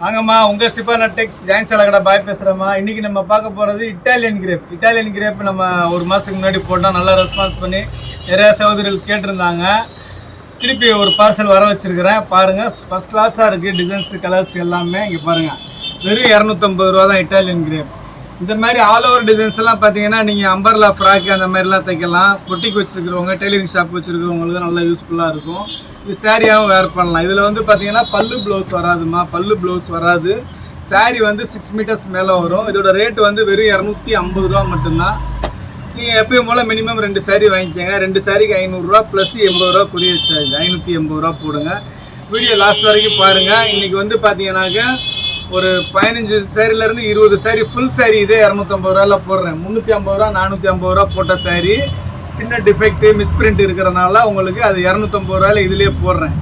வாங்கம்மா உங்க சிப்பானா டெக்ஸ் ஜாயின் சலகடா பாய் பேசுகிறேம்மா இன்றைக்கி நம்ம பார்க்க போகிறது இட்டாலியன் கிரேப் இட்டாலியன் கிரேப் நம்ம ஒரு மாதத்துக்கு முன்னாடி போட்டால் நல்லா ரெஸ்பான்ஸ் பண்ணி நிறையா சகோதரிகள் கேட்டிருந்தாங்க. திருப்பி ஒரு பார்சல் வர வச்சுருக்கிறேன். பாருங்கள் ஃபர்ஸ்ட் கிளாஸாக இருக்குது டிசைன்ஸு கலர்ஸ் எல்லாமே இங்கே பாருங்கள் வெறும் இரநூத்தம்பது ரூபா தான் இட்டாலியன் கிரேப் இந்த மாதிரி ஆல் ஓவர் டிசைன்ஸ் எல்லாம் பார்த்தீங்கன்னா நீங்கள் அம்பர்லா ஃப்ராக் அந்த மாதிரிலாம் தைக்கலாம். பொட்டிக்கு வச்சுருக்கிறவங்க டெய்லரிங் ஷாப் வச்சுருக்கிறவங்களுக்கு நல்லா யூஸ்ஃபுல்லாக இருக்கும். இது சாரியாகவும் வேர் பண்ணலாம். இதில் வந்து பார்த்தீங்கன்னா பல்லு ப்ளவுஸ் வராதுமா பல்லு ப்ளவுஸ் வராது. saree வந்து சிக்ஸ் மீட்டர்ஸ் மேலே வரும். இதோட ரேட் வந்து வெறும் இரநூத்தி ஐம்பது ரூபா மட்டும்தான். நீங்கள் எப்பயும் போல் மினிமம் ரெண்டு சாரீ வாங்கிக்கோங்க. ரெண்டு சாரிக்கு ஐநூறுரூவா ப்ளஸ் எண்பது ரூபா கொரியர் சார்ஜ் ஐநூற்றி எண்பது ரூபா போடுங்க. வீடியோ லாஸ்ட் வரைக்கும் பாருங்கள் இன்றைக்கி வந்து பார்த்தீங்கன்னாக்க ஒரு பதினஞ்சு சேரீலேருந்து இருபது சேரீ ஃபுல் சேரீ இதே இரநூத்தம்பது ரூபாயில் போடுறேன். முந்நூற்றி ஐம்பது ரூபா நானூற்றி ஐம்பது ரூபா போட்ட சேரீ சின்ன டிஃபெக்ட்டு மிஸ்பிரிண்ட் இருக்கிறனால உங்களுக்கு அது இரநூத்தம்பது ரூபாயில இதுலேயே போடுறேன்.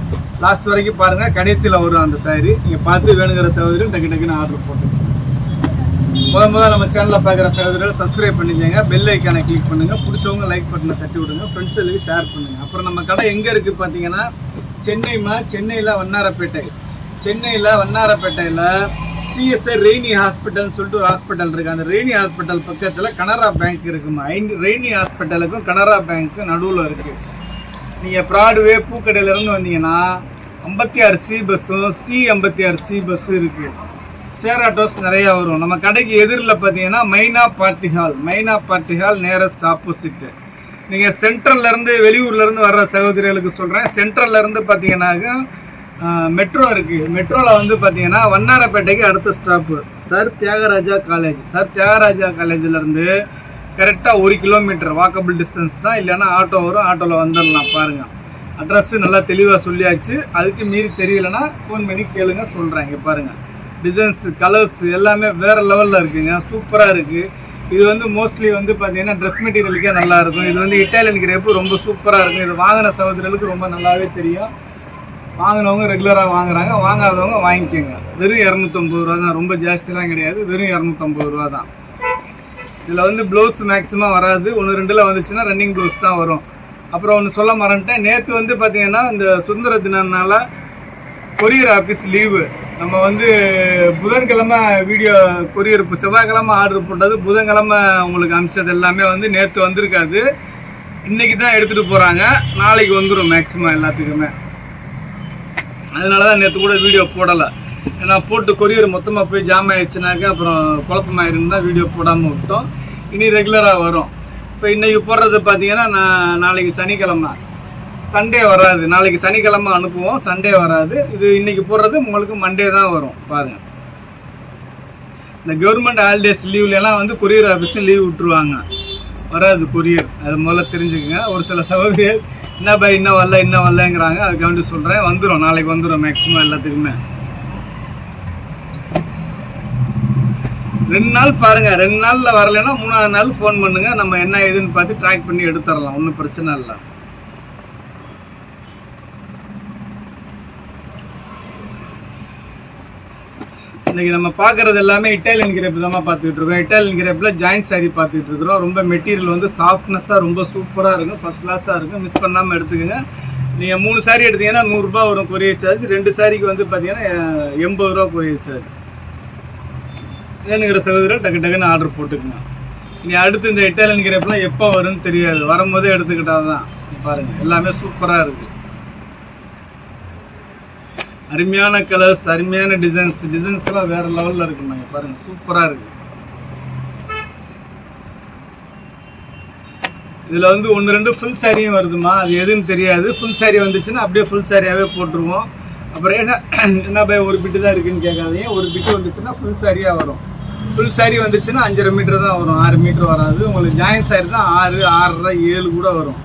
லாஸ்ட் வரைக்கும் பாருங்கள் கடைசியில் வரும் அந்த சாரி நீங்கள் பார்த்து வேணுங்கிற சகோதரியும் டக்கு டக்குன்னு ஆர்டர் போட்டு முதல் முதல் நம்ம சேனலில் பார்க்குற சகோதரிகள் சப்ஸ்கிரைப் பண்ணிக்கோங்க. பெல் ஐக்கானை கிளிக் பண்ணுங்கள் பிடிச்சவங்க லைக் பட்டனை தட்டி விடுங்க. ஃப்ரெண்ட்ஸுக்கு ஷேர் பண்ணுங்கள் அப்புறம் நம்ம கடை எங்கே இருக்குது பார்த்தீங்கன்னா சென்னைமா சென்னையில் வண்ணாரப்பேட்டை. சென்னையில் வண்ணாரப்பேட்டையில் சிஎஸ்ஐ ரெய்னி ஹாஸ்பிட்டல்னு சொல்லிட்டு ஒரு ஹாஸ்பிட்டல் இருக்குது அந்த ரெய்னி ஹாஸ்பிட்டல் பக்கத்தில் கனரா பேங்க் இருக்குமா? ரெய்னி ஹாஸ்பிட்டலுக்கும் கனரா பேங்க்கு நடுவில் இருக்குது நீங்கள் ப்ராட்வே பூக்கடையிலேருந்து வந்தீங்கன்னா ஐம்பத்தி ஆறு சி பஸ்ஸும் சி ஐம்பத்தி ஆறு சி பஸ்ஸும் இருக்குது ஷேர் ஆட்டோஸ் நிறையா வரும். நம்ம கடைக்கு எதிரில் பார்த்தீங்கன்னா Maina party hall. Maina party hall nearest opposite. நீங்கள் சென்ட்ரல்லேருந்து வெளியூர்லேருந்து வர்ற சகோதரிகளுக்கு சொல்கிறேன் சென்ட்ரல்லேருந்து பார்த்தீங்கன்னாக்க மெட்ரோ இருக்குது மெட்ரோவில் வந்து பார்த்தீங்கன்னா வண்ணாரப்பேட்டைக்கு அடுத்த stop sir Thiagaraja college sir Thiagaraja காலேஜிலேருந்து கரெக்டாக ஒரு கிலோமீட்டர் வாக்கபிள் டிஸ்டன்ஸ் தான். இல்லைன்னா ஆட்டோ வரும் ஆட்டோவில் வந்துடலாம். பாருங்கள் அட்ரஸ்ஸு நல்லா தெளிவாக சொல்லியாச்சு. அதுக்கு மீறி தெரியலனா ஃபோன் பண்ணி கேளுங்க சொல்கிறேன் இங்கே பாருங்கள் டிசைன்ஸு கலர்ஸ் எல்லாமே வேறு லெவலில் இருக்குங்க. சூப்பராக இருக்குது இது வந்து மோஸ்ட்லி வந்து பார்த்தீங்கன்னா ட்ரெஸ் மெட்டீரியலுக்கே நல்லா இருக்கும். இது வந்து இட்டாலியன் கிரேப்பு ரொம்ப சூப்பராக இருக்கும். இது வாங்கின சகோதரர்களுக்கு ரொம்ப நல்லாவே தெரியும். வாங்கினவங்க ரெகுலராக வாங்குறாங்க. வாங்காதவங்க வாங்கிக்கோங்க. வெறும் இரநூத்தம்பது ரூபா தான். ரொம்ப ஜாஸ்திலாம் கிடையாது. வெறும் இரநூத்தம்பது ரூபா தான். இதில் வந்து ப்ளவுஸ் மேக்ஸிமம் வராது. ஒன்று ரெண்டில் வந்துச்சுன்னா ரன்னிங் ப்ளவுஸ் தான் வரும். அப்புறம் ஒன்று சொல்ல மறந்துட்டேன். நேற்று வந்து பார்த்தீங்கன்னா இந்த சுதந்திர தினம்னால கொரியர் ஆஃபீஸ் லீவு நம்ம வந்து புதன்கிழமை வீடியோ கொரியர் இப்போ செவ்வாய்க்கிழமை ஆர்டர் போட்டது. புதன்கிழமை உங்களுக்கு அனுப்பிச்சது எல்லாமே வந்து நேற்று வந்திருக்காது. இன்றைக்கி தான் எடுத்துகிட்டு போகிறாங்க நாளைக்கு வந்துடும் மேக்ஸிமம் எல்லாத்துக்குமே. அதனால தான் நேற்று கூட வீடியோ போடலை. ஏன்னா போட்டு கொரியர் மொத்தமாக போய் ஜாம் ஆயிடுச்சுனாக்கா அப்புறம் குழப்பமாயிருந்தா தான் வீடியோ போடாமல் விட்டோம். இனி ரெகுலராக வரும். இப்போ இன்றைக்கி போடுறது பார்த்தீங்கன்னா நான் நாளைக்கு சனிக்கிழமை. சண்டே வராது. நாளைக்கு சனிக்கிழமை அனுப்புவோம். சண்டே வராது. இது இன்றைக்கி போடுறது உங்களுக்கு மண்டே தான் வரும். பாருங்கள் இந்த கவர்மெண்ட் ஹாலிடேஸ் லீவ்லலாம் வந்து கொரியர் ஆஃபீஸும் லீவ் விட்டுருவாங்க. வராது கொரியர். அது முதல்ல தெரிஞ்சுக்கங்க. ஒரு சில சகோதரியர் என்ன பை இன்னும் வரல இன்னும் வரலங்கிறாங்க. அதுக்கு வந்து சொல்கிறேன் வந்துடும் நாளைக்கு வந்துடும் மேக்ஸிமம் எல்லாத்துக்குமே. ரெண்டு நாள் பாருங்க. ரெண்டு நாள்ல வரலைன்னா மூணாவது நாள் ஃபோன் பண்ணுங்க. நம்ம என்ன ஏதுன்னு பார்த்து ட்ராக் பண்ணி எடுத்துடலாம். ஒன்றும் பிரச்சனை இல்லை. இன்றைக்கி நம்ம பார்க்கறது எல்லாமே இட்டாலியன் கிரேப் தான் பார்த்துட்டு இருக்கோம். இட்டாலியன் கிரேப்பில் ஜாயின் சாரி பார்த்துட்டு இருக்கிறோம். ரொம்ப மெட்டீரியல் வந்து சாஃப்ட்னஸாக ரொம்ப சூப்பராக இருக்கும். ஃபர்ஸ்ட் கிளாஸாக இருக்கும். மிஸ் பண்ணாமல் எடுத்துக்கோங்க. நீங்கள் மூணு சாரி எடுத்தீங்கன்னா நூறுரூபா வரும் கொரியர் சார்ஜ் ரெண்டு சாரிக்கு வந்து பார்த்தீங்கன்னா எண்பது ரூபா கொரியர் சார்ஜ் வேணுங்கிற சகோதரர் டக்கு டக்குன்னு ஆர்டர் போட்டுக்குங்க. இனி அடுத்து இந்த இட்டாலியன் கிரேப்லாம் எப்போ வரும்னு தெரியாது. வரும்போதே எடுத்துக்கிட்டால் தான் பாருங்கள் எல்லாமே சூப்பராக இருக்குது அருமையான கலர்ஸ் அருமையான டிசைன்ஸ் டிசைன்ஸ்லாம் வேறு லெவலில் இருக்குங்க பாருங்கள் சூப்பராக இருக்குது இதில் வந்து ஒன்று ரெண்டு ஃபுல் சாரியும் வருதுமா அது எதுன்னு தெரியாது. ஃபுல் சாரி வந்துச்சுன்னா அப்படியே ஃபுல் சாரியாகவே போட்டுருவோம். அப்புறம் என்ன என்ன பை ஒரு பிட்டு தான் இருக்குன்னு கேட்காதீங்க. ஒரு பிட்டு வந்துச்சுன்னா ஃபுல் சாரியாக வரும். ஃபுல் சாரி வந்துச்சுன்னா அஞ்சரை மீட்டர் தான் வரும். ஆறு மீட்டர் வராது. உங்களுக்கு ஜாயின் சாரி தான் ஆறு ஆறரை ஏழு கூட வரும்.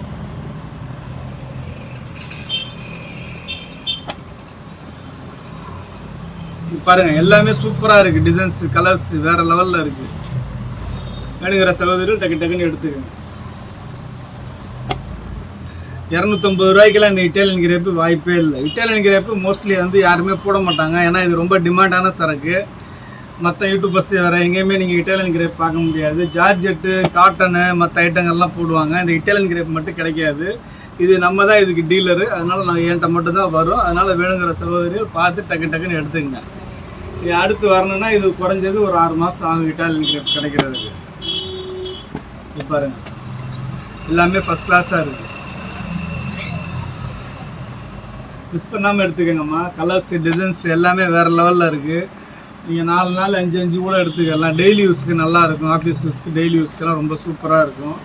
பாருங்கள் பாருங்க எல்லாமே சூப்பராக இருக்குது டிசைன்ஸ் கலர்ஸ் வேறு லெவலில் இருக்குது வேணுங்கிற சகோதரிகள் டக்கு டக்குன்னு எடுத்துக்கோங்க. இரநூத்தம்பது ரூபாய்க்கெல்லாம் இந்த இட்டாலியன் கிரேப்பு வாய்ப்பே இல்லை. இட்டாலியன் கிரேப்பு மோஸ்ட்லி வந்து யாருமே போட மாட்டாங்க. ஏன்னா இது ரொம்ப டிமாண்டான சரக்கு. மற்ற யூடியூபர்ஸ் வேறு எங்கேயுமே நீங்கள் இட்டாலியன் கிரேப் பார்க்க முடியாது. ஜார்ஜெட்டு காட்டனு மற்ற ஐட்டங்கள்லாம் போடுவாங்க. இந்த இட்டாலியன் கிரேப் மட்டும் கிடைக்காது. இது நம்ம தான் இதுக்கு டீலரு அதனால் நான் என்கிட்ட மட்டும்தான் வரும். அதனால் வேணுங்கிற சகோதரிகள் பார்த்து டக்கு டக்குன்னு எடுத்துக்கங்க. அடுத்து வரணும்னா இது குறைஞ்சது ஒரு ஆறு மாதம் ஆகும் இட்டாலியன் கிடைக்கிறதுக்கு இது பாருங்க. எல்லாமே ஃபஸ்ட் கிளாஸாக இருக்குது மிஸ் பண்ணாமல் எடுத்துக்கோங்கம்மா. கலர்ஸ் டிசைன்ஸ் எல்லாமே வேறு லெவலில் இருக்குது நீங்கள் நாலு நாள் அஞ்சு அஞ்சு கூட எடுத்துக்கலாம் டெய்லி யூஸ்க்கு நல்லா இருக்கும். ஆஃபீஸ் யூஸ்க்கு டெய்லி யூஸ்க்கெல்லாம் ரொம்ப சூப்பராக இருக்கும்.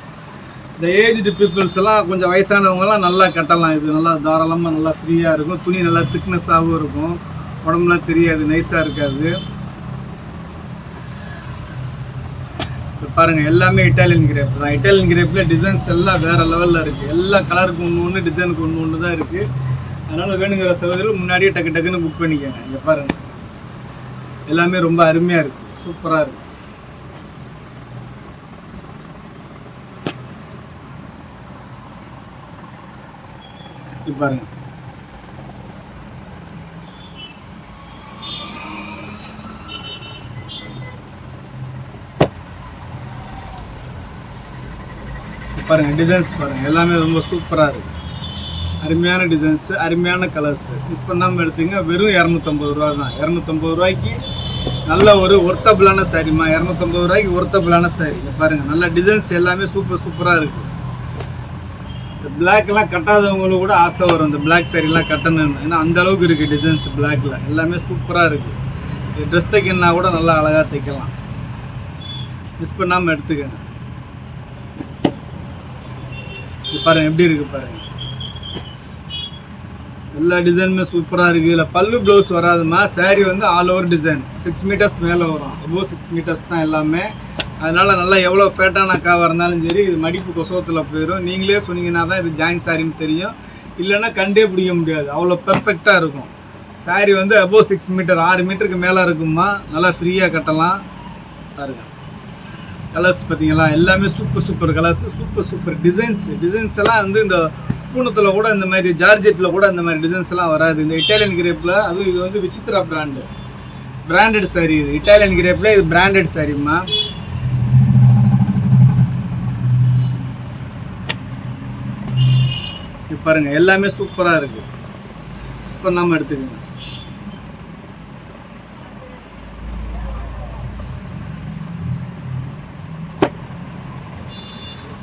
இந்த ஏஜ்டு பீப்புள்ஸ் எல்லாம் கொஞ்சம் வயசானவங்கலாம் நல்லா கட்டலாம். இது நல்லா தாராளமாக நல்லா ஃப்ரீயாக இருக்கும். துணி நல்லா திக்னஸாகவும் இருக்கும். உடம்புலாம் தெரியாது நைஸாக இருக்காது. இப்போ எல்லாமே இட்டாலியன் கிரேப் தான். இட்டாலியன் கிரேப்பில் டிசைன்ஸ் எல்லாம் வேறு லெவலில் இருக்குது எல்லா கலருக்கு ஒன்று ஒன்று டிசைனுக்கு ஒன்று ஒன்று தான் இருக்குது அதனால் வேணுங்கிற சகோதரர் முன்னாடியே டக்கு டக்குன்னு புக் பண்ணிக்கோங்க. இங்கே பாருங்கள் எல்லாமே ரொம்ப அருமையாக இருக்குது சூப்பராக இருக்குது பாருங்கள் பாருங்கள் டிசைன்ஸ் பாருங்கள் எல்லாமே ரொம்ப சூப்பராக இருக்குது அருமையான டிசைன்ஸு அருமையான கலர்ஸு மிஸ் பண்ணாமல் எடுத்தீங்க வெறும் இரநூத்தம்பது ரூபா தான். இரநூத்தம்பது ரூபாய்க்கு நல்ல ஒரு ஒர்த்தபிளான சாரிம்மா இரநூத்தம்பது ரூபாய்க்கு ஒர்த்தபிளான சாரி பாருங்கள் நல்ல டிசைன்ஸ் எல்லாமே சூப்பர் சூப்பராக இருக்குது இந்த பிளாக்லாம் கட்டாதவங்களுக்கு கூட ஆசை வரும். இந்த பிளாக் சாரிலாம் கட்டணும்னு. ஏன்னா அந்த அளவுக்கு இருக்குது டிசைன்ஸ் பிளாக்ல எல்லாமே சூப்பராக இருக்குது ட்ரெஸ் தைக்கணும்னா கூட நல்லா அழகாக தைக்கலாம். மிஸ் பண்ணாமல் எடுத்துக்கங்க. இது பாருங்க எப்படி இருக்கு பாருங்க எல்லா டிசைனுமே சூப்பராக இருக்குது இல்லை பல்லு ப்ளவுஸ் வராதுமா saree வந்து all over design six metres மேலே வரும். அபோவ் சிக்ஸ் மீட்டர்ஸ் தான் எல்லாமே. அதனால நல்லா எவ்வளோ ஃபேட்டான காவாக இருந்தாலும் சரி இது மடிப்பு கொசவத்தில் போயிடும் நீங்களே சொன்னீங்கன்னா தான் இது ஜாயின் சாரின்னு தெரியும். இல்லைன்னா கண்டே பிடிக்க முடியாது. அவ்வளோ பெர்ஃபெக்டாக இருக்கும். சாரி வந்து அபோவ் சிக்ஸ் மீட்டர் ஆறு மீட்டருக்கு மேலே இருக்குமா நல்லா ஃப்ரீயாக கட்டலாம். பாருங்கள் கலர்ஸ் பார்த்தீங்களா? எல்லாமே super super colours super super designs designs எல்லாம் வந்து இந்த பூனத்தில் கூட இந்த மாதிரி ஜார்ஜெட்டில் கூட இந்த மாதிரி டிசைன்ஸ் எல்லாம் வராது. இந்த இட்டாலியன் கிரேப்பில் அதுவும் இது வந்து விசித்ரா பிராண்டு பிராண்டட் சாரி இது. இட்டாலியன் கிரேப்பில் இது பிராண்டட் சாரிம்மா பாருங்கள் பாருங்க எல்லாமே சூப்பராக இருக்குது மிஸ் பண்ணாமல் எடுத்துக்கோங்க.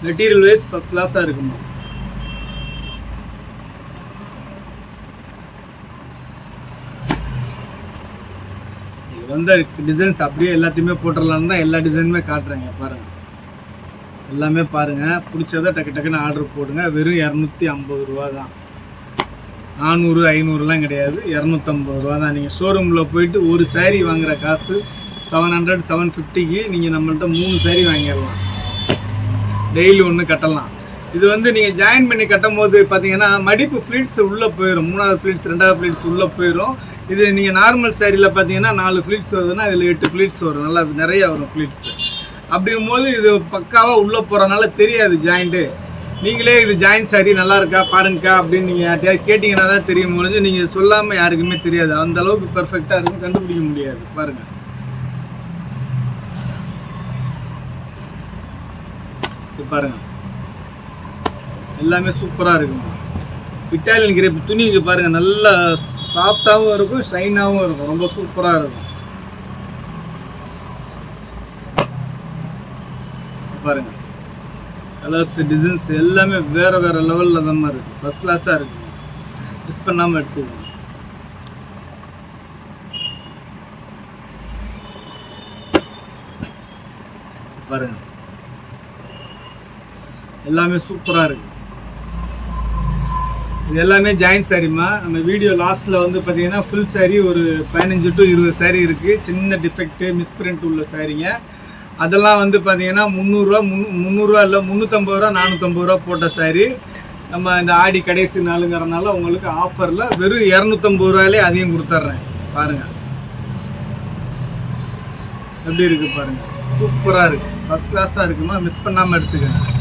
மெட்டீரியல் வைஸ் ஃபஸ்ட் கிளாஸாக இருக்குமா? இது வந்து டிசைன்ஸ் அப்படியே எல்லாத்தையுமே போட்டுடலான்னு தான் எல்லா டிசைனுமே காட்டுறேங்க பாருங்கள் எல்லாமே பாருங்கள் பிடிச்சதை டக்கு டக்குன்னு ஆர்டர் போடுங்க. வெறும் இரநூத்தி ஐம்பது ரூபா தான். நானூறு ஐநூறுலாம் கிடையாது. இரநூத்தம்பது ரூபா தான். நீங்கள் ஷோரூமில் போயிட்டு ஒரு saree வாங்குற காசு செவன் ஹண்ட்ரட் செவன் ஃபிஃப்டிக்கு நீங்கள் நம்மள்ட்ட மூணு saree வாங்கிடலாம். டெய்லி ஒன்று கட்டலாம். இது வந்து நீங்கள் ஜாயின் பண்ணி கட்டும் போது பார்த்தீங்கன்னா மடிப்பு ஃப்ளீட்ஸ் உள்ளே போயிடும் மூணாவது ஃப்ளீட்ஸ் ரெண்டாவது ஃப்ளீட்ஸ் உள்ளே போயிடும் இது நீங்கள் நார்மல் சாரியில் பார்த்தீங்கன்னா நாலு ஃப்ளீட்ஸ் வருதுன்னா இதில் எட்டு ஃப்ளீட்ஸ் வரும். நல்லா நிறைய வரும் ஃப்ளீட்ஸ் அப்படிங்கும்போது இது பக்காவாக உள்ளே போகிறனால தெரியாது ஜாயிண்ட்டு நீங்களே இது ஜாயின் சாரி நல்லா இருக்கா பாருங்கக்கா அப்படின்னு நீங்கள் யார்ட்டையாவது கேட்டிங்கன்னா தான் தெரியும். முடிஞ்சு நீங்கள் சொல்லாமல் யாருக்குமே தெரியாது. அந்த அளவுக்கு பெர்ஃபெக்டாக இருக்கும் கண்டுபிடிக்க முடியாது. பாருங்கள் இது பாருங்கள் எல்லாமே சூப்பராக இருக்குங்க இட்டாலியன் கிரேப் துணி இங்கே பாருங்கள் நல்லா சாஃப்டாகவும் இருக்கும் ஷைனாகவும் இருக்கும். ரொம்ப சூப்பராக இருக்கும். பாருங்கள் கலர்ஸ் டிசைன்ஸ் எல்லாமே வேறு வேறு லெவலில் தான் இருக்குது ஃபர்ஸ்ட் கிளாஸாக இருக்கு. மிஸ் பண்ணாமல் எடுத்துக்கோங்க. பாருங்கள் எல்லாமே சூப்பராக இருக்கு. இது எல்லாமே ஜாயின் சாரிம்மா நம்ம வீடியோ லாஸ்ட்டில் வந்து பார்த்தீங்கன்னா ஃபுல் saree ஒரு பதினஞ்சு டு இருபது saree இருக்குது சின்ன டிஃபெக்ட்டு மிஸ்பிரிண்ட் உள்ள சாரீங்க அதெல்லாம் வந்து பார்த்தீங்கன்னா முந்நூறுரூவா முன் முந்நூறுரூவா இல்லை முந்நூற்றம்பது ரூபா நானூற்றம்பது ரூபா போட்ட saree. நம்ம இந்த ஆடி கடைசி நாளுங்கிறனால உங்களுக்கு ஆஃபரில் வெறும் இரநூத்தம்பது ரூபாயிலே அதையும் கொடுத்துட்றேன் பாருங்கள் எப்படி இருக்குது பாருங்கள் சூப்பராக இருக்குது ஃபர்ஸ்ட் கிளாஸாக இருக்குமா? மிஸ் பண்ணாமல் எடுத்துக்கங்க.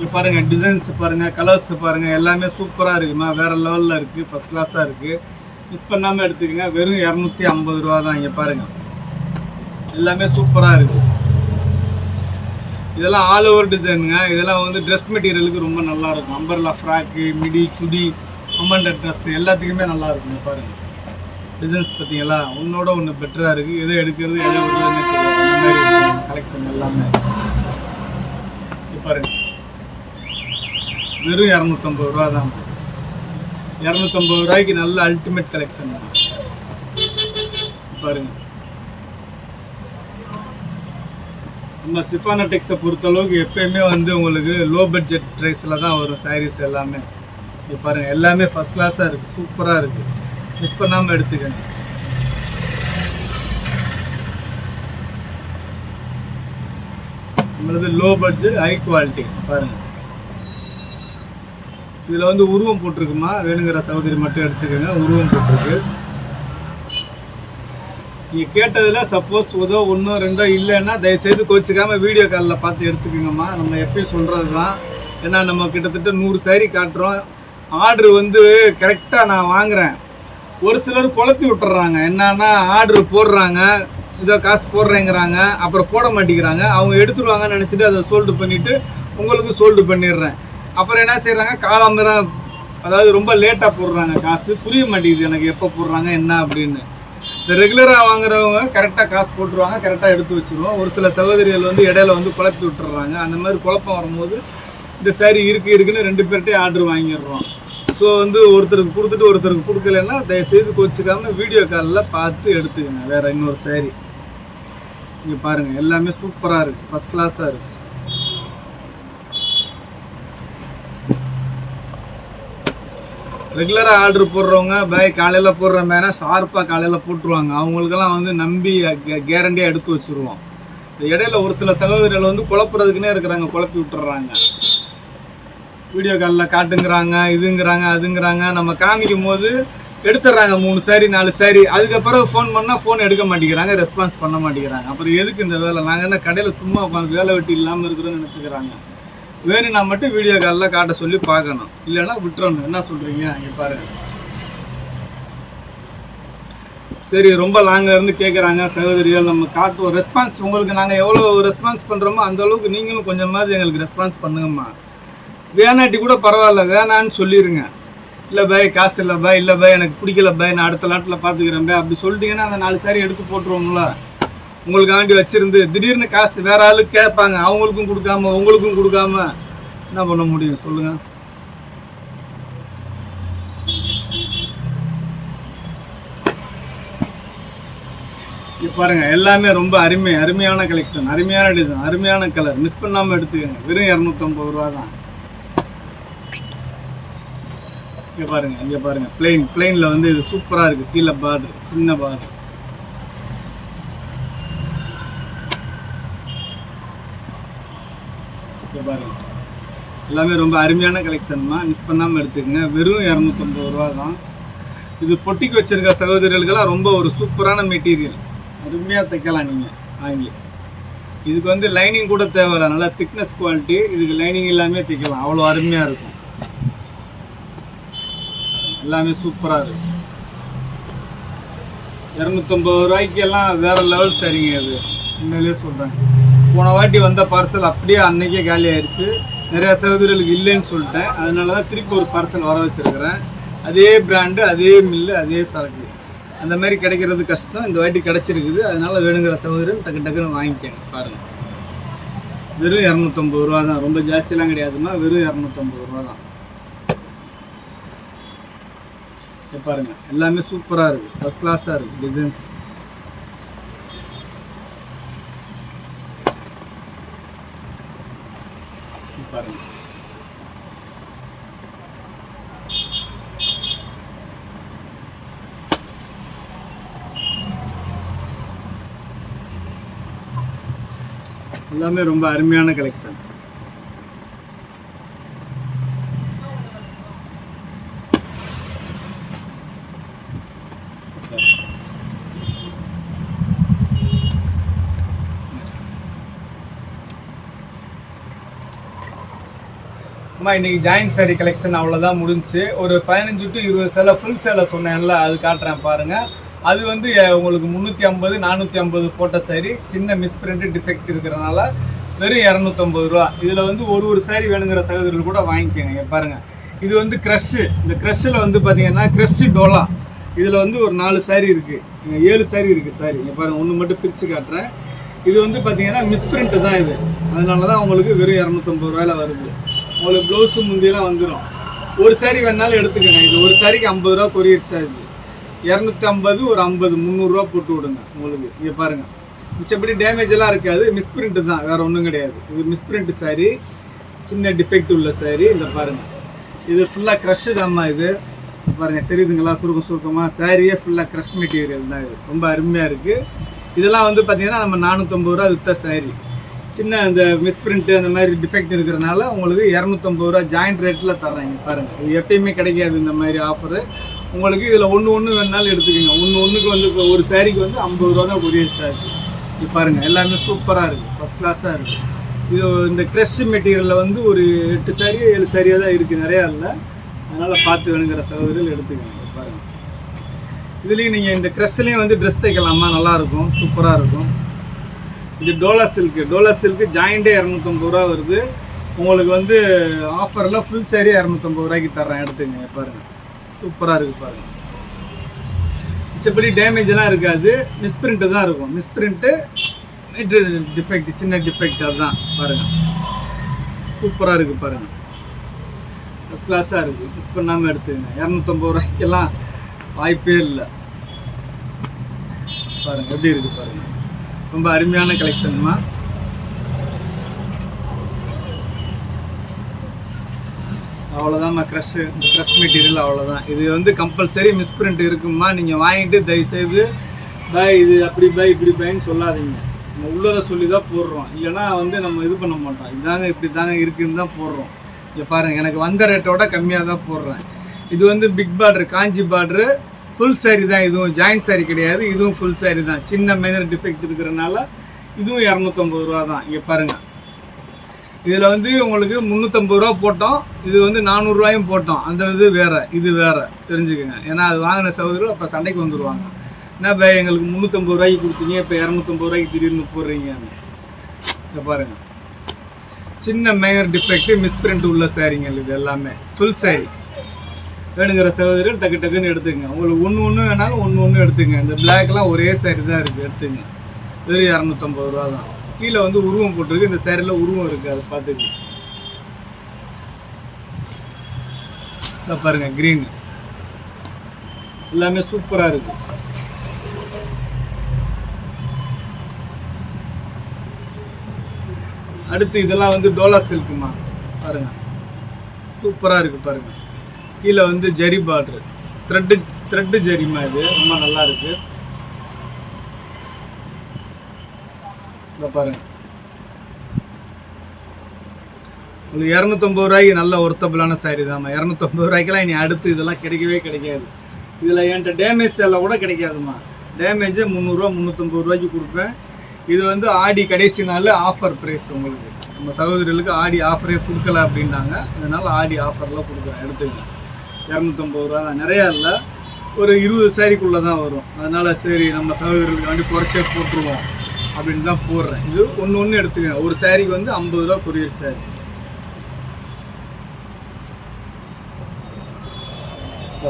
பாருங்கள் பாருங்க டிசைன்ஸ் பாருங்க கலர்ஸ் பாருங்க எல்லாமே சூப்பராக இருக்குமா? வேற லெவலில் இருக்கு ஃபர்ஸ்ட் கிளாஸாக இருக்கு. மிஸ் பண்ணாமல் எடுத்துக்கங்க வெறும் இரநூத்தி ஐம்பது ரூபா தான் இங்கே பாருங்க. எல்லாமே சூப்பராக இருக்கு. இதெல்லாம் ஆல் ஓவர் டிசைனுங்க இதெல்லாம் வந்து ட்ரெஸ் மெட்டீரியலுக்கு ரொம்ப நல்லா இருக்கும். அம்பர்லா ஃப்ராக்கு மிடி சுடி அம்மண்டர் ட்ரெஸ் எல்லாத்துக்குமே நல்லா இருக்குங்க பாருங்க. டிசைன்ஸ் பார்த்தீங்களா? உன்னோட ஒன்று பெட்டராக இருக்குது எதை எடுக்கிறது எதை விடுறதுன்னு தெரியாது. கலெக்ஷன் எல்லாமே. பாருங்கள் பாருங்க. வெறும் இரநூத்தம்பது ரூபா தான். இரநூத்தம்பது ரூபாய்க்கு நல்ல அல்டிமேட் கலெக்ஷன் தான் பாருங்க. நம்ம சிஃபானா டெக்ஸை பொறுத்தளவுக்கு எப்பயுமே வந்து உங்களுக்கு லோ பட்ஜெட் ப்ரைஸில் தான் வரும் சாரீஸ் எல்லாமே. இது பாருங்கள் எல்லாமே ஃபஸ்ட் கிளாஸாக இருக்குது சூப்பராக இருக்குது மிஸ் பண்ணாமல் எடுத்துக்கங்க. நம்மளது லோ பட்ஜெட் ஹை குவாலிட்டி பாருங்கள் இதில் வந்து உருவம் போட்டிருக்குமா? வேணுங்கிற சகோதரி மட்டும் எடுத்துக்கோங்க. உருவம் போட்டிருக்கு. நீங்கள் கேட்டதில் சப்போஸ் உதோ ஒன்றோ ரெண்டோ இல்லைன்னா தயவுசெய்து கோச்சிக்காமல் வீடியோ காலில் பார்த்து எடுத்துக்கோங்கம்மா. நம்ம எப்பயும் சொல்கிறது தான் ஏன்னா நம்ம கிட்டத்தட்ட நூறு சாரி காட்டுறோம். ஆர்டர் வந்து கரெக்டாக நான் வாங்குறேன். ஒரு சிலர் குழப்பி விட்டுறாங்க. என்னன்னா ஆர்டர் போடுறாங்க. இதோ காசு போடுறேங்கிறாங்க. அப்புறம் போட மாட்டேங்கிறாங்க. அவங்க எடுத்துருவாங்கன்னு நினச்சிட்டு அதை சோல்டு பண்ணிவிட்டு உங்களுக்கு சோல்டு பண்ணிடுறேன். அப்புறம் என்ன செய்கிறாங்க காலம்பரம் அதாவது ரொம்ப லேட்டாக போடுறாங்க காசு. புரிய மாட்டேங்குது எனக்கு எப்போ போடுறாங்க என்ன அப்படின்னு. இந்த ரெகுலராக வாங்குறவங்க கரெக்டாக காசு போட்டுருவாங்க கரெக்டாக எடுத்து வச்சுருவோம். ஒரு சில சகோதரிகள் வந்து இடையில வந்து குழப்பி விட்டுறாங்க. அந்த மாதிரி குழப்பம் வரும்போது இந்த சாரி இருக்கு இருக்குன்னு ரெண்டு பேர்கிட்டே ஆர்டர் வாங்கிடுறோம். ஸோ வந்து ஒருத்தருக்கு கொடுத்துட்டு ஒருத்தருக்கு கொடுக்கலன்னா தயவுசெய்து கோச்சிக்காம வீடியோ காலில் பார்த்து எடுத்துக்கங்க. வேறு இன்னொரு சாரி இங்கே பாருங்கள் எல்லாமே சூப்பராக இருக்குது ஃபர்ஸ்ட் கிளாஸாக இருக்குது ரெகுலராக ஆர்டர் போடுறவங்க பாய் காலையில் போடுற மாதிரி ஷார்ப்பாக காலையில் போட்டுருவாங்க. அவங்களுக்கெல்லாம் வந்து நம்பி கேரண்டியாக எடுத்து வச்சுருவோம். இந்த இடையில ஒரு சில சகோதரிகள் வந்து குழப்புறதுக்குன்னே இருக்கிறாங்க குழப்பி விட்டுறாங்க. வீடியோ காலில் காட்டுங்கிறாங்க இதுங்கிறாங்க அதுங்கிறாங்க. நம்ம காமிக்கும் போது எடுத்துடுறாங்க மூணு சாரி நாலு சாரி அதுக்கப்புறம் ஃபோன் பண்ணால் ஃபோன் எடுக்க மாட்டேங்கிறாங்க ரெஸ்பான்ஸ் பண்ண மாட்டேங்கிறாங்க. அப்புறம் எதுக்கு இந்த வேலை? நாங்கள் என்ன கடையில் சும்மா உட்காந்து வேலை வெட்டி இல்லாமல் இருக்கிறோன்னு நினச்சிக்கிறாங்க. வேணும்னா மட்டும் வீடியோ காலில் காட்ட சொல்லி பார்க்கணும். இல்லைன்னா விட்டுறணும். என்ன சொல்கிறீங்க இங்கே பாருங்க. சரி ரொம்ப லாங்காக இருந்து கேட்குறாங்க சகோதரிகள். நம்ம காட்டுவோம். ரெஸ்பான்ஸ் உங்களுக்கு நாங்கள் எவ்வளோ ரெஸ்பான்ஸ் பண்ணுறோமோ அந்த அளவுக்கு நீங்களும் கொஞ்சமாவது எங்களுக்கு ரெஸ்பான்ஸ் பண்ணுங்கம்மா. வேணாட்டி கூட பரவாயில்ல வேணான்னு சொல்லிடுங்க இல்லை பாய் காசு இல்லை பாய் இல்லை பை எனக்கு பிடிக்கல பாய் நான் அடுத்த நாட்டில் பார்த்துக்கிறேன் பாய். அப்படி சொல்லிட்டீங்கன்னா அந்த நாலு சாரி எடுத்து போட்டுருவோம்ல. உங்களுக்காண்டி வச்சுருந்து திடீர்னு காசு வேற ஆளுக்கு கேட்பாங்க. அவங்களுக்கும் கொடுக்காம உங்களுக்கும் கொடுக்காம என்ன பண்ண முடியும்? சொல்லுங்க. பாருங்க எல்லாமே ரொம்ப அருமை அருமையான கலெக்ஷன் அருமையான டிசைன் அருமையான கலர் மிஸ் பண்ணாம எடுத்துக்கோங்க. வெறும் இரநூத்தம்பது ரூபா தான். இங்கே பாருங்க இங்கே பாருங்க. பிளெயின் பிளெயினில் வந்து இது சூப்பராக இருக்கு. கீழே பார்டர் சின்ன பார்டர் பாருங்க எல்லாமே ரொம்ப அருமையான கலெக்ஷன்மா மிஸ் பண்ணாமல் எடுத்துக்கங்க. வெறும் இரநூத்தம்பது ரூபா தான். இது பொட்டிக்கு வச்சுருக்க சகோதரர்களுக்கெல்லாம் ரொம்ப ஒரு சூப்பரான மெட்டீரியல் அருமையாக தைக்கலாம் நீங்கள் வாங்கி. இதுக்கு வந்து லைனிங் கூட தேவையில்ல நல்லா திக்னஸ் குவாலிட்டி இதுக்கு லைனிங் எல்லாமே தைக்கலாம். அவ்வளோ அருமையாக இருக்கும். எல்லாமே சூப்பராக இருக்கும் இரநூத்தம்பது ரூபாய்க்கு எல்லாம் வேறு லெவல் சரிங்க அது உண்மையிலே சொல்கிறேன் போன வாட்டி வந்த பார்சல் அப்படியே அன்னைக்கே காலி ஆயிடுச்சு நிறைய சகோதரிகளுக்கு இல்லைன்னு சொல்லிட்டேன். அதனால தான் திருப்பி ஒரு பார்சல் வர வச்சுருக்கிறேன். அதே பிராண்டு அதே மில்லு அதே சரக்கு. அந்த மாதிரி கிடைக்கிறது கஷ்டம். இந்த வாட்டி கிடச்சிருக்குது. அதனால் வேணுங்கிற சகோதரன் டக்கு டக்குன்னு வாங்கிக்கேன் பாருங்கள் வெறும் இரநூத்தம்பது ரூபா தான். ரொம்ப ஜாஸ்திலாம் கிடையாதுன்னா வெறும் இரநூத்தம்பது ரூபா தான். பாருங்கள் எல்லாமே சூப்பராக இருக்குது ஃபஸ்ட் கிளாஸாக இருக்குது டிசைன்ஸ் பாருங்க. எல்லாமே ரொம்ப அருமையான கலெக்ஷன் அம்மா இன்றைக்கி ஜாயின் சாரி கலெக்ஷன் அவ்வளோதான் முடிஞ்சு. ஒரு பதினஞ்சு டு இருபது சேலை ஃபுல் சேலை சொன்னேன்ல அது காட்டுறேன் பாருங்கள் அது வந்து உங்களுக்கு முந்நூற்றி ஐம்பது நானூற்றி ஐம்பது போட்ட சாரி சின்ன மிஸ்பிரிண்ட் டிஃபெக்ட் இருக்கிறனால வெறும் இரநூத்தம்பது ரூபா. இதில் வந்து ஒரு ஒரு சாரி வேணுங்கிற சகோதரர்கள் கூட வாங்கிக்கோங்க பாருங்கள் இது வந்து க்ரஷ்ஷு இந்த க்ரஷ்ஷில் வந்து பார்த்தீங்கன்னா க்ரஷ்ஷு டோலா. இதில் வந்து ஒரு நாலு சாரி இருக்குது ஏழு சாரி இருக்குது சாரி இங்கே பாருங்கள் ஒன்று மட்டும் பிரித்து காட்டுறேன். இது வந்து பார்த்தீங்கன்னா மிஸ்பிரிண்ட்டு தான் இது. அதனால தான் உங்களுக்கு வெறும் இரநூத்தம்பது ரூபாயில் வருது. உங்களுக்கு ப்ளவுஸு முந்தியெல்லாம் வந்துடும் ஒரு சாரி வேணாலும் எடுத்துக்கங்க. இது ஒரு சாரிக்கு ஐம்பது ரூபா கொரியர் சார்ஜ் இரநூத்தி ஐம்பது ஒரு ஐம்பது முந்நூறுரூவா போட்டு விடுங்க உங்களுக்கு. இங்கே பாருங்கள் மிச்சப்படி டேமேஜ் எல்லாம் இருக்காது. மிஸ்பிரிண்ட்டு தான். வேறு ஒன்றும் கிடையாது. இது மிஸ்பிரிண்ட் சாரி சின்ன டிஃபெக்ட் உள்ள சாரி இந்த பாருங்கள் இது ஃபுல்லாக க்ரஷ்ஷு தான்மா இது. பாருங்கள் தெரியுதுங்களா? சுருக்கம் சுருக்கமாக சாரியே ஃபுல்லாக க்ரஷ் மெட்டீரியல் தான் இது. ரொம்ப அருமையாக இருக்குது இதெல்லாம் வந்து பார்த்தீங்கன்னா நம்ம நானூற்றம்பது ரூபா விற்ற சாரி சின்ன அந்த மிஸ்பிரிண்ட்டு அந்த மாதிரி டிஃபெக்ட் இருக்கிறனால உங்களுக்கு இரநூத்தம்பது ரூபா ஜாயிண்ட் ரேட்டில் தர்றாங்க பாருங்கள் இது எப்பயுமே கிடைக்காது இந்த மாதிரி ஆஃபரு உங்களுக்கு இதில் ஒன்று ஒன்று வேணாலும் எடுத்துக்கோங்க. ஒன்று ஒன்றுக்கு வந்து இப்போ ஒரு சாரிக்கு வந்து ஐம்பது ரூபா தான் கொரியர் சார்ஜ் இது பாருங்கள் எல்லாமே சூப்பராக இருக்குது ஃபஸ்ட் கிளாஸாக இருக்குது இது இந்த க்ரெஷ் மெட்டீரியலில் வந்து ஒரு எட்டு சாரி ஏழு சாரியாக தான் இருக்குது நிறையா இல்லை. அதனால் பார்த்து வேணுங்கிற சகோதரிகள் எடுத்துக்கோங்க பாருங்கள் இதுலேயும் நீங்கள் இந்த க்ரெஷ்லேயும் வந்து ட்ரெஸ் தைக்கலாமா? நல்லாயிருக்கும் சூப்பராக இருக்கும். இது டோலா சில்க்கு டோலா சில்க்கு ஜாயிண்டே இரநூத்தம்பது ரூபா வருது. உங்களுக்கு வந்து ஆஃபரில் ஃபுல் சேரீ இரநூத்தம்பது ரூபாய்க்கு தர்றேன். எடுத்துங்க பாருங்கள் சூப்பராக இருக்குது பாருங்கள் மிச்சப்படி டேமேஜெலாம் இருக்காது. மிஸ்பிரிண்ட்டு தான் இருக்கும். மிஸ்பிரிண்ட்டு மெட்டீரியல் டிஃபெக்ட் சின்ன டிஃபெக்ட் அதுதான். பாருங்கள் சூப்பராக இருக்குது பாருங்கள் ஃபஸ்ட் கிளாஸாக இருக்குது மிஸ் பண்ணாமல் எடுத்துங்க. இரநூத்தம்பது ரூபாய்க்கெல்லாம் வாய்ப்பே இல்லை. பாருங்கள் எப்படி இருக்குது பாருங்கள் ரொம்ப அருமையான கலெக்ஷன்மா அவ்வளோதாம்மா க்ரஷ்ஷு இந்த க்ரஷ் மெட்டீரியல் அவ்வளோதான் இது வந்து கம்பல்சரி மிஸ்பிரிண்ட் இருக்குமா நீங்கள் வாங்கிட்டு தயவுசெய்து பாய் இது அப்படி பாய் இப்படி பைன்னு சொல்லாதீங்க. நம்ம உள்ளதை சொல்லி தான் போடுறோம். இல்லைன்னா வந்து நம்ம இது பண்ண மாட்டோம். இதாங்க இப்படி தாங்க இருக்குன்னு தான் போடுறோம். இங்கே பாருங்கள் எனக்கு வந்த ரேட்டோட கம்மியாக தான் போடுறேன். இது வந்து big border Kanchi border full sari தான் இதுவும் ஜாயின்ட் சாரி கிடையாது இதுவும் ஃபுல் சாரி தான். சின்ன மைனர் டிஃபெக்ட் இருக்கிறனால இதுவும் இரநூத்தம்பது ரூபா தான். இங்கே பாருங்கள் இதில் வந்து உங்களுக்கு முந்நூற்றம்பது ரூபா போட்டோம் இது வந்து நானூறுரூவாயும் போட்டோம். அந்த இது வேறு இது வேறு. தெரிஞ்சுக்கோங்க. ஏன்னா அது வாங்கின சகோதரர்கள் அப்போ சண்டைக்கு வந்துடுவாங்க என்ன பை எங்களுக்கு முந்நூற்றம்பது ரூபாய்க்கு கொடுத்தீங்க இப்போ இரநூத்தம்பது ரூபாய்க்கு திடீர்னு போடுறீங்கன்னு. இதை பாருங்கள் சின்ன மைனர் டிஃபெக்ட்டு மிஸ்பிரிண்ட் உள்ள சாரிங்கள் இது எல்லாமே. Full saree. வேணுங்கிற சகோதரிகள் டக்கு டக்குன்னு எடுத்துக்கங்க. உங்களுக்கு ஒன்று ஒன்று வேணாலும் ஒன்று ஒன்று எடுத்துங்க இந்த பிளாக்லாம் ஒரே சேரீ தான் இருக்குது எடுத்துங்க வெறும் இரநூத்தம்பது ரூபா தான். கீழே வந்து உருவம் போட்டிருக்கு. இந்த சேரீல உருவம் இருக்குது அதை பார்த்துக்கங்க. இதை பாருங்க க்ரீன் எல்லாமே சூப்பராக இருக்குது அடுத்து இதெல்லாம் வந்து டோலா சில்க்குமா? பாருங்க. சூப்பராக இருக்குது பாருங்கள் கீழே வந்து ஜெரி பார்டர். த்ரெட்டு த்ரெட்டு ஜெரிமா இது ரொம்ப நல்லா இருக்கு இதை பாருங்க. உங்களுக்கு இரநூத்தொம்பது ரூபாய்க்கு நல்ல ஒர்த்தபிளான சாரி தாம்மா. இரநூத்தொம்பது ரூபாய்க்கெல்லாம் இனி அடுத்து இதெல்லாம் கிடைக்கவே கிடைக்காது. இதில் என்கிட்ட டேமேஜ் எல்லாம் கூட கிடைக்காதுமா டேமேஜே முந்நூறுரூவா முந்நூற்றம்பது ரூபாய்க்கு கொடுப்பேன். இது வந்து ஆடி கடைசி நாள் ஆஃபர் ப்ரைஸ் உங்களுக்கு. நம்ம சகோதரிகளுக்கு ஆடி ஆஃபரே கொடுக்கல அப்படின்னாங்க. அதனால் ஆடி ஆஃபர்லாம் கொடுக்குறேன். எடுத்துக்கலாம் இரநூத்தம்பது ரூபா தான். நிறையா இல்லை. ஒரு இருபது சாரிக்குள்ளே தான் வரும். அதனால் சரி நம்ம சகோதரர்களுக்கு வேண்டி குறைச்சே போட்டுருவோம். அப்படின்னு தான் போடுறேன். இது ஒன்று ஒன்று எடுத்துக்கேன் ஒரு சாரிக்கு வந்து ஐம்பது ரூபா கொரியர் சாரி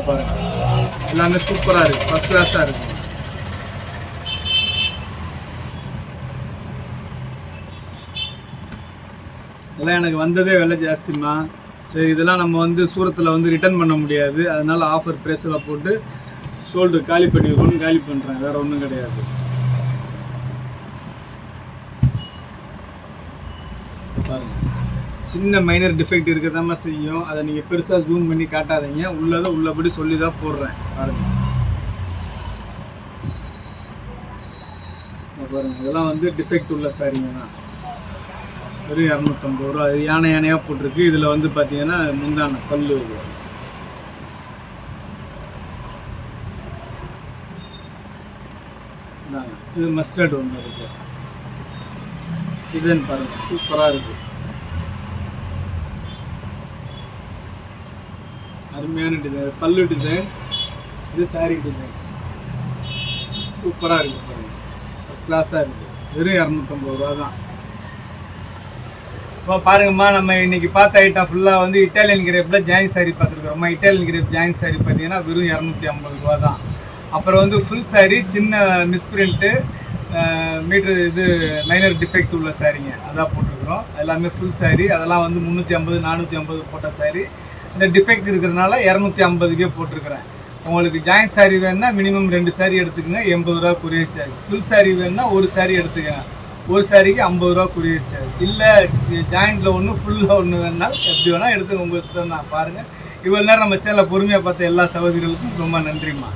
பாருங்க. எல்லாமே சூப்பராக இருக்குது ஃபஸ்ட் கிளாஸாக இருக்குது இதெல்லாம் எனக்கு வந்ததே விலை ஜாஸ்திம்மா. சரி இதெல்லாம் நம்ம வந்து சூரத்தில் வந்து ரிட்டர்ன் பண்ண முடியாது. அதனால் ஆஃபர் ப்ரைஸில் போட்டு ஷோல்டர் காலி பண்ணிருக்கோன்னு காலி பண்ணுறேன் வேறு ஒன்றும் கிடையாது. சின்ன மைனர் டிஃபெக்ட் இருக்க தான் செய்யும். அதை நீங்கள் பெருசாக ஜூம் பண்ணி காட்டாதீங்க. உள்ளதை உள்ளபடி சொல்லி தான் போடுறேன். பாருங்க. பாருங்கள் பாருங்க. இதெல்லாம் வந்து டிஃபெக்ட் உள்ள சாரிங்க தான். வெறும் இரநூத்தம்பது ரூபா. இது யானை யானையாக போட்டிருக்கு. இதில் வந்து பார்த்தீங்கன்னா முந்தான பல் இது. இது மஸ்டர்ட் ஒன்று இருக்கு. டிசைன் பாருங்க. சூப்பராக இருக்கு. அருமையான டிசைன் பல்லு டிசைன் இது saree டிசைன் சூப்பராக இருக்கு பாருங்க. ஃபஸ்ட் கிளாஸாக இருக்கு. வெறும் இரநூத்தம்பது ரூபா தான் இப்போ பாருங்கம்மா நம்ம இன்னைக்கு பார்த்த ஐட்டம் ஃபுல்லாக வந்து இட்டாலியன் கிரேப்பில் ஜாயின் சாரி பார்த்துருக்குறோம்மா இட்டாலியன் கிரேப் ஜாயின் சாரி பார்த்தீங்கன்னா வெறும் இரநூத்தி ஐம்பது ரூபா தான் அப்புறம் வந்து ஃபுல் சாரி சின்ன மிஸ்பிரிண்ட்டு மீட்ரு இது மைனர் டிஃபெக்ட் உள்ள சாரீங்க அதான் போட்டிருக்கிறோம். எல்லாமே ஃபுல் சாரி அதெல்லாம் வந்து முந்நூற்றி ஐம்பது நானூற்றி ஐம்பது போட்ட சாரி இந்த டிஃபெக்ட் இருக்கிறதுனால இரநூத்தி ஐம்பதுக்கே போட்டிருக்கிறேன். உங்களுக்கு ஜாயின் சாரி வேணுன்னா மினிமம் ரெண்டு சாரி எடுத்துக்கங்க. எண்பது ரூபா குறைய சார்ஜ் ஃபுல் சாரி வேணுன்னா ஒரு சாரி எடுத்துக்கங்க. ஒரு சாரிக்கு ஐம்பது ரூபா கொரியர் இல்லை ஜாயிண்ட்டில் ஒன்று ஃபுல்லாக ஒன்று வேணால் எப்படி வேணால் எடுத்து உங்கள் இஷ்டம் தான். பாருங்கள் இவ்வளோ நேரம் நம்ம சேனலை பொறுமையாக பார்த்த எல்லா சகோதரிகளுக்கும் ரொம்ப நன்றிம்மா.